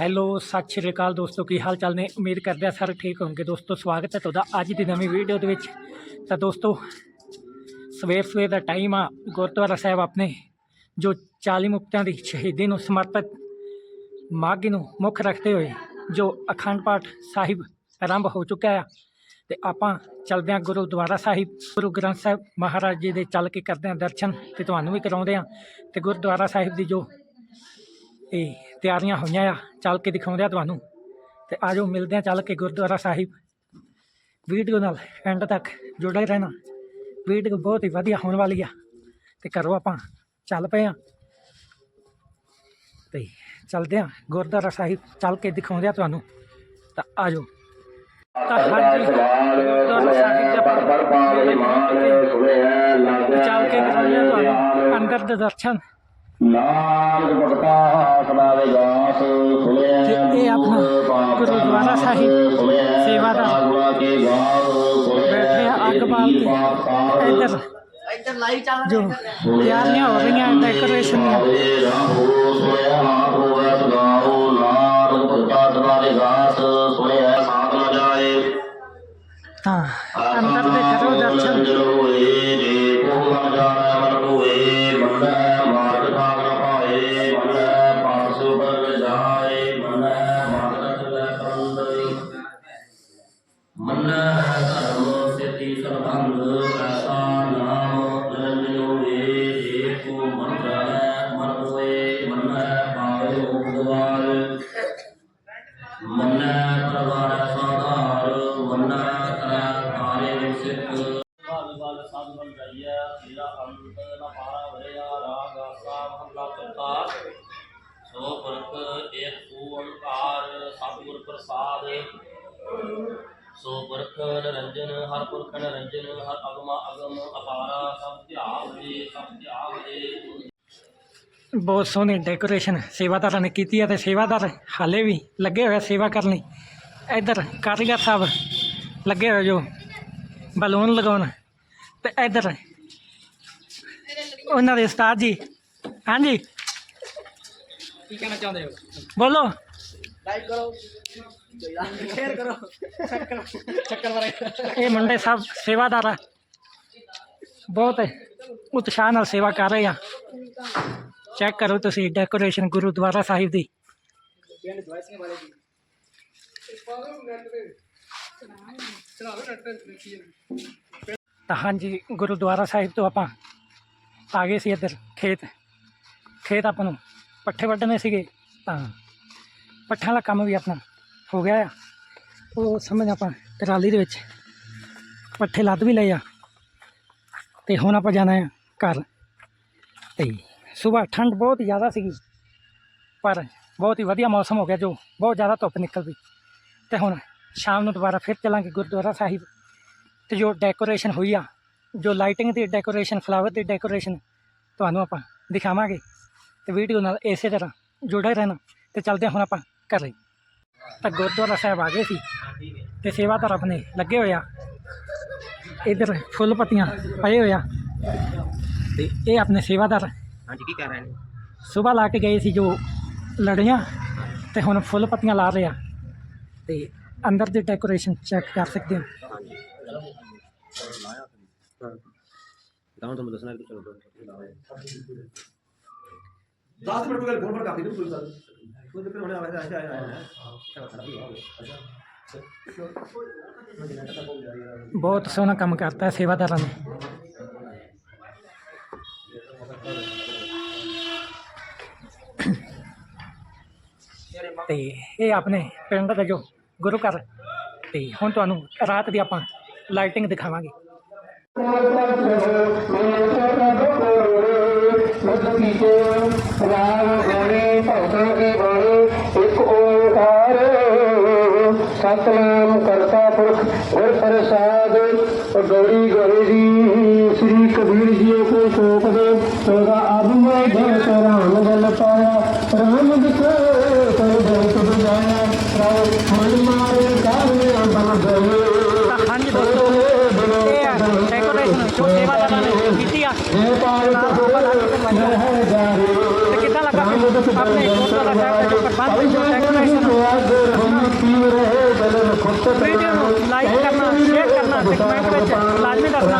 Hello, ਸਤਿ ਸ਼੍ਰੀ ਅਕਾਲ ਦੋਸਤੋ, ਕੀ ਹਾਲ ਚਾਲ ਨੇ? ਉਮੀਦ ਕਰਦੇ ਆ ਸਾਰੇ ਠੀਕ ਹੋਣਗੇ। ਦੋਸਤੋ, ਸਵਾਗਤ ਹੈ ਤੁਹਾਡਾ ਅੱਜ ਦੀ ਨਵੀਂ ਵੀਡੀਓ ਦੇ ਵਿੱਚ। ਤਾਂ ਦੋਸਤੋ, ਸਵੇਰ ਸਵੇਰ ਦਾ ਟਾਈਮ ਆ, ਗੁਰਦੁਆਰਾ ਸਾਹਿਬ ਆਪਣੇ, ਜੋ 40 ਮੁਕਤਿਆਂ ਦੀ ਸ਼ਹੀਦੀ ਨੂੰ ਸਮਰਪਿਤ ਮਾਘੀ ਨੂੰ ਮੁੱਖ ਰੱਖਦੇ ਹੋਏ ਜੋ ਅਖੰਡ ਪਾਠ ਸਾਹਿਬ ਆਰੰਭ ਹੋ ਚੁੱਕਾ ਆ। ਤੇ ਆਪਾਂ ਚੱਲਦੇ ਹਾਂ ਗੁਰਦੁਆਰਾ ਸਾਹਿਬ। ਗੁਰੂ ਗ੍ਰੰਥ ਸਾਹਿਬ ਮਹਾਰਾਜ ਜੀ ਦੇ ਚੱਲ ਕੇ ਕਰਦੇ ਹਾਂ ਦਰਸ਼ਨ ਤੇ ਤੁਹਾਨੂੰ ਵੀ ਕਰਾਉਂਦੇ ਹਾਂ। ਤੇ ਗੁਰਦੁਆਰਾ ਸਾਹਿਬ ਦੀ ਜੋ ਇਹ ਤਿਆਰੀਆਂ ਹੋਈਆਂ ਆ, ਚੱਲ ਕੇ ਦਿਖਾਉਂਦੇ ਆ ਤੁਹਾਨੂੰ। ਤੇ ਆਜੋ ਮਿਲਦੇ ਆ ਚੱਲ ਕੇ ਗੁਰਦੁਆਰਾ ਸਾਹਿਬ। ਵੀਡੀਓ ਨਾਲ ਐਂਡ ਤੱਕ ਜੁੜੇ ਰਹਿਣਾ। ਵੀਡੀਓ ਬਹੁਤ ਹੀ ਵਧੀਆ ਹੋਣ ਵਾਲੀ ਆ। ਤੇ ਕਰੋ ਆਪਾਂ ਚੱਲ ਪਏ ਆ। ਤੇ ਚੱਲਦੇ ਆ ਗੁਰਦੁਆਰਾ ਸਾਹਿਬ, ਚੱਲ ਕੇ ਦਿਖਾਉਂਦੇ ਆ ਤੁਹਾਨੂੰ। ਤਾਂ ਆਜੋ। ਤਾਂ ਹਾਂਜੀ, ਗੁਰਦੁਆਰਾ ਸਾਹਿਬ ਦਾ ਪੜ ਪੜ ਪਾਵੇ ਮਾਨ ਸੁਣਿਆ ਲਾਗੇ ਚੱਲ ਕੇ ਕਰਾਉਂਦੇ ਆ ਤੁਹਾਨੂੰ। ਅੰਦਰ ਦੇ ਦਰਸ਼ਨ। ਨਾਮ ਭਗਤਾ ਸਦਾਵੇ ਗਾਸ ਸੁਣਿਆ ਤੇ ਇਹ ਆਪਣਾ ਗੁਰਦੁਆਰਾ ਸਾਹਿਬ ਕੇ ਗਾਸ ਬੈਠੇ ਅੱਗ ਬਾਲ ਕੇ। ਇੱਧਰ। ਇੱਧਰ ਲਾਈਵ ਚੱਲ ਜੋ ਤਿਆਰੀਆਂ ਹੋ ਰਹੀਆਂ ਡੈਕੋਰੇਸ਼ਨ ਦੀਆਂ। ਨ ਹਾਂ ਅੰਦਰ ਦੇ ਕਰੋ ਦਰਸ਼ਨ। ਹੋਏ ਜੇ ਕੋ ਮਨ ਜਾਣੈ ਜਾਏ ਮੰਨੈ ਮਾਰਗ ਲੈ ਪੰਦਈ ਮੰਨੈ ਧਰਮ ਸਿੱਧੀ ਸਰਬੰਧ ਐਸਾ ਨਾਮ ਨਿਰੰਜਨ ਹੋਏ ਜੇ ਕੋ ਮਨ ਜਾਣੈ ਮਨ ਹੋਏ ਮੰਨੈ ਪਾਵੇ ਉਪਦਵਾਰ ਮੰਨੈ ਪੁਰਖ ਏਕ ਓੰਕਾਰ ਸਤਿਗੁਰ ਪ੍ਰਸਾਦ ਸੋ ਪੁਰਖ ਨਿਰੰਜਨ, ਹਰ ਪੁਰਖ ਨਿਰੰਜਨ, ਹਰ ਅਗਮ ਅਗਮ, ਅਪਾਰਾ ਸਭ ਧਿਆਨ ਦੇ ਸਭ ਧਿਆਨ ਦੇ ਬਹੁਤ ਸੋਹਣੀ ਡੈਕੋਰੇਸ਼ਨ ਸੇਵਾਦਾਰਾਂ ਨੇ ਕੀਤੀ ਹੈ ਤੇ ਸੇਵਾਦਾਰ ਹਾਲੇ ਵੀ ਲੱਗੇ ਹੋਏ ਆ ਸੇਵਾ ਕਰਨ ਲਈ। ਇੱਧਰ ਕਾਰੀਗਰ ਸਾਹਿਬ ਲੱਗੇ ਹੋਏ ਜੋ ਬਲੂਨ ਲਗਾਉਣ। ਤੇ ਇੱਧਰ ਉਹਨਾਂ ਦੇ ਉਸਤਾਦ ਜੀ। ਹਾਂਜੀ। ਕੀ ਕਹਿਣਾ ਚਾਹੁੰਦੇ ਹੋ? ਬੋਲੋ। ਲਾਈਕ ਕਰੋ। ਸ਼ੇਅਰ ਕਰੋ। ਚੱਕਰ ਮਾਰੇ। ਇਹ ਮੁੰਡੇ ਸਭ ਸੇਵਾਦਾਰ ਆ। ਬਹੁਤ ਉਤਸ਼ਾਹ ਨਾਲ ਸੇਵਾ ਕਰ ਰਹੇ ਆ। ਚੈੱਕ ਕਰੋ ਤੁਸੀਂ ਡੈਕੋਰੇਸ਼ਨ ਗੁਰਦੁਆਰਾ ਸਾਹਿਬ ਦੀ। ਤਾਂ ਹਾਂਜੀ ਗੁਰਦੁਆਰਾ ਸਾਹਿਬ ਤੋਂ ਆਪਾਂ ਆ ਗਏ ਸੀ ਇੱਧਰ ਖੇਤ। ਖੇਤ ਆਪਾਂ ਨੂੰ। ਪੱਠੇ ਵੱਢਣੇ ਸੀਗੇ, ਤਾਂ ਪੱਠਾਂ ਦਾ ਕੰਮ ਵੀ ਆਪਣਾ ਹੋ ਗਿਆ ਆ। ਉਹ ਸਮਝ ਆਪਾਂ ਟਰਾਲੀ ਦੇ ਵਿੱਚ ਪੱਠੇ ਲੱਦ ਵੀ ਲਏ ਆ ਤੇ ਹੁਣ ਆਪਾਂ ਜਾਣਾ ਆ ਘਰ। ਤੇ ਸਵੇਰ ਠੰਡ ਬਹੁਤ ਜ਼ਿਆਦਾ ਸੀਗੀ, ਪਰ ਬਹੁਤ ਹੀ ਵਧੀਆ ਮੌਸਮ ਹੋ ਗਿਆ ਜੋ ਬਹੁਤ ਜ਼ਿਆਦਾ ਧੁੱਪ ਨਿਕਲ ਪਈ ਤੇ ਹੁਣ ਸ਼ਾਮ ਨੂੰ ਦੁਬਾਰਾ ਫਿਰ ਚੱਲਾਂਗੇ ਗੁਰਦੁਆਰਾ ਸਾਹਿਬ। ਤੇ ਜੋ ਡੈਕੋਰੇਸ਼ਨ ਹੋਈ ਆ, ਜੋ ਲਾਈਟਿੰਗ ਦੀ ਡੈਕੋਰੇਸ਼ਨ ਫਲਾਵਰ ਦੀ ਡੈਕੋਰੇਸ਼ਨ ਤੁਹਾਨੂੰ ਆਪਾਂ ਦਿਖਾਵਾਂਗੇ। ਤੇ ਵੀਡੀਓ ਨਾਲ ਇਸੇ ਤਰ੍ਹਾਂ ਜੁੜੇ ਰਹਿਣਾ ਤੇ ਚੱਲਦੇ ਹਾਂ ਹੁਣ ਆਪਾਂ ਘਰੇ ਤਾਂ ਗੁਰਦੁਆਰਾ ਸਾਹਿਬ ਆ ਗਏ ਸੀ ਤੇ ਸੇਵਾਦਾਰ ਆਪਣੇ ਲੱਗੇ ਹੋਏ ਆ। ਇਧਰ ਫੁੱਲ ਪੱਤੀਆਂ ਪਏ ਹੋਏ ਆ। ਤੇ ਇਹ ਆਪਣੇ ਸੇਵਾਦਾਰ ਹਾਂਜੀ ਕੀ ਕਰ ਰਹੇ ਨੇ? ਸਵੇਰ ਲਾ ਕੇ ਗਏ ਸੀ ਜੋ ਲੜੀਆਂ ਤੇ ਹੁਣ ਫੁੱਲ ਪੱਤੀਆਂ ਲਾ ਰਹੇ ਆ। ਤੇ ਅੰਦਰ ਦੀ ਡੈਕੋਰੇਸ਼ਨ ਚੈੱਕ ਕਰ ਸਕਦੇ ਹੋ। ਗਾਉਂ ਤੁਹਾਨੂੰ ਦੱਸਣਾ ਕਿ ਚਲੋ। 10 ਮਿੰਟ ਪਹਿਲੇ ਫੋਨ ਪਰ ਕਾਫੀ ਨਹੀਂ ਕੋਈ ਗੱਲ ਕੋਈ ਤੇ ਹੋਣੇ ਆਇਆ ਆਇਆ ਆਇਆ ਬਹੁਤ ਸੋਹਣਾ ਕੰਮ ਕਰਤਾ ਹੈ ਸੇਵਾਦਾਰਾਂ ਨੇ। ਤੇ ਇਹ ਆਪਣੇ ਪਿੰਡ ਦਾ ਜੋ ਗੁਰੂ ਘਰ ਤੇ ਹੁਣ ਤੁਹਾਨੂੰ ਰਾਤ ਦੀ ਆਪਾਂ ਲਾਈਟਿੰਗ ਦਿਖਾਵਾਂਗੇ। ਇੱਕ ਓੰਕਾਰ। ਸਤਨਾਮ ਕਰਤਾ ਪੁਰਖ ਗੁਰ ਪ੍ਰਸਾਦ ਗੌੜੀ ਗੌਰੀ ਜੀ ਸ੍ਰੀ ਕਬੀਰ ਜੀ ਕੋ ਸੋਪ ਦੇ ਤੋਰਾ ਅਬ ਮੈਂ ਜਨ ਰਾਮ ਗਲ ਪਾਇਆ। ਰਾਮ ਦਿਖੇ ਕਰ ਦੇ ਤੁਧ ਜਾਇਆ ਰਾਮ ਮਨ ਮਾਰੇ ਕਾਰੇ ਬਨ ਗਏ। ਹਾਂਜੀ ਦੋਸਤੋ ਇਹ ਡੈਕੋਰੇਸ਼ਨ ਜੋ ਸੇਵਾਦਾਰਾਂ ਨੇ ਕੀਤੀ ਆ। ਇਹ ਪਾਰ આપણે કોટલા સાહેબ ઉપર બાત की वीडियो को लाइक करना शेयर करना लाजमी रखना